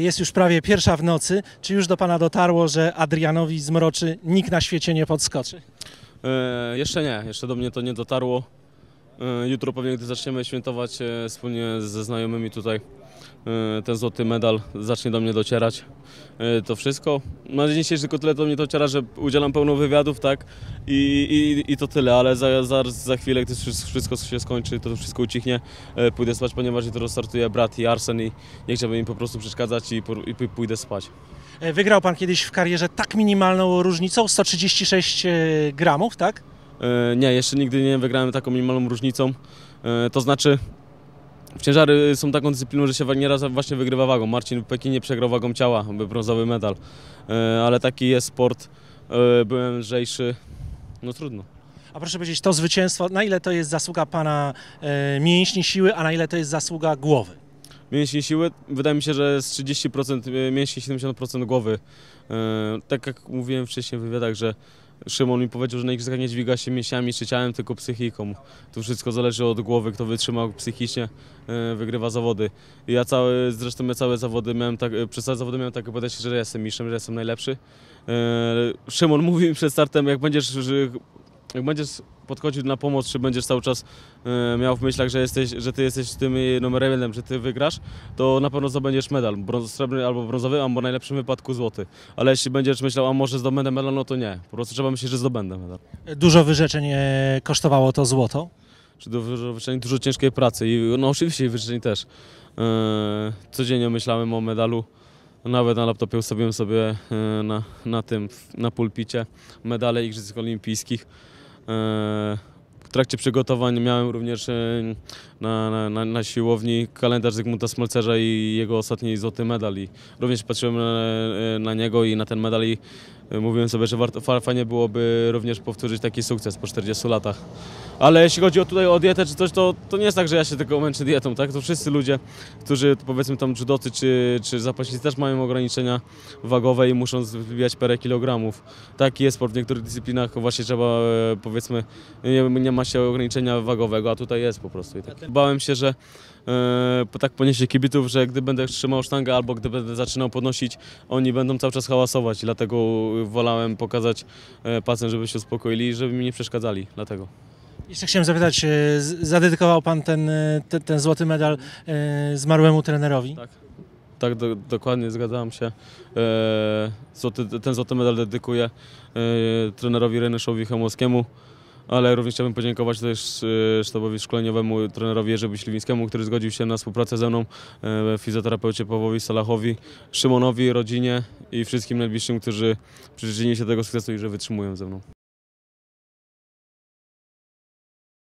Jest już prawie pierwsza w nocy. Czy już do Pana dotarło, że Adrianowi zmroczy nikt na świecie nie podskoczy? E, jeszcze nie, jeszcze do mnie to nie dotarło. E, jutro pewnie, gdy zaczniemy świętować e, wspólnie ze znajomymi tutaj e, ten złoty medal, zacznie do mnie docierać e, to wszystko. Na dzień dzisiejszy tylko tyle do mnie dociera, że udzielam pełno wywiadów, tak? I, i, i to tyle, ale za, za, za chwilę, gdy wszystko- się skończy, to wszystko ucichnie, e, pójdę spać, ponieważ jutro startuje brat i Arsen i nie chciałbym im po prostu przeszkadzać i, i pójdę spać. E, Wygrał Pan kiedyś w karierze tak minimalną różnicą, 136 e, gramów, tak? Nie, jeszcze nigdy nie wygrałem taką minimalną różnicą. To znaczy, ciężary są taką dyscypliną, że się nieraz właśnie wygrywa wagą. Marcin w Pekinie przegrał wagą ciała, by brązowy medal. Ale taki jest sport. Byłem lżejszy. No trudno. A proszę powiedzieć, to zwycięstwo, na ile to jest zasługa Pana e, mięśni siły, a na ile to jest zasługa głowy? Mięśnie siły, wydaje mi się, że z 30% mięśni, 70% głowy. E, Tak jak mówiłem wcześniej w wywiadach, że Szymon mi powiedział, że na igrzyskach nie dźwiga się mięśniami czy ciałem, tylko psychiką. To wszystko zależy od głowy, kto wytrzyma psychicznie, e, wygrywa zawody. Ja cały, zresztą ja całe zawody miałem tak, e, przez całe zawody miałem takie podejście, że jestem mistrzem, że jestem najlepszy. E, Szymon mówił mi przed startem, jak będziesz, jak będziesz podchodził na pomoc, czy będziesz cały czas e, miał w myślach, że, jesteś, że ty jesteś tym numerem jeden, że ty wygrasz, to na pewno zdobędziesz medal, brąz, srebrny albo brązowy, albo w najlepszym wypadku złoty. Ale jeśli będziesz myślał, a może zdobędę medal, no to nie. Po prostu trzeba myśleć, że zdobędę medal. Dużo wyrzeczeń e, kosztowało to złoto. Czy dużo, dużo, dużo ciężkiej pracy i no oczywiście i wyrzeczeń też. E, codziennie myślałem o medalu. Nawet na laptopie ustawiłem sobie na, na tym, na pulpicie medale Igrzysk Olimpijskich. E, w trakcie przygotowań miałem również e, na, na, na, siłowni kalendarz Zygmunta Smolcerza i jego ostatni złoty medal. I również patrzyłem na, na niego i na ten medal i e, mówiłem sobie, że warto, fa- fajnie byłoby również powtórzyć taki sukces po 40 latach. Ale jeśli chodzi o tutaj o dietę czy coś, to, to nie jest tak, że ja się tylko męczę dietą, tak? To wszyscy ludzie, którzy powiedzmy tam judocy czy, czy zapaśnicy też mają ograniczenia wagowe i muszą zbijać parę kilogramów. Taki jest sport w niektórych dyscyplinach, właśnie trzeba e, powiedzmy, nie, nie ma się ograniczenia wagowego, a tutaj jest po prostu. I tak. Bałem się, że e, tak poniesie kibitów, że gdy będę trzymał sztangę albo gdy będę zaczynał podnosić, oni będą cały czas hałasować. Dlatego wolałem pokazać e, palcem, żeby się uspokoili i żeby mi nie przeszkadzali. Dlatego. Jeszcze chciałem zapytać, zadedykował Pan ten, te- ten złoty medal zmarłemu trenerowi? Tak. Tak, do, dokładnie, zgadzam się. Złoty, ten złoty medal dedykuję trenerowi Renyszowi Chemowskiemu, ale również chciałbym podziękować też e, sztabowi szkoleniowemu, trenerowi Jerzy Śliwińskiemu, który zgodził się na współpracę ze mną, e, fizjoterapeucie Pawłowi Salachowi, Szymonowi, rodzinie i wszystkim najbliższym, którzy przyczynili się do tego sukcesu i że wytrzymują ze mną.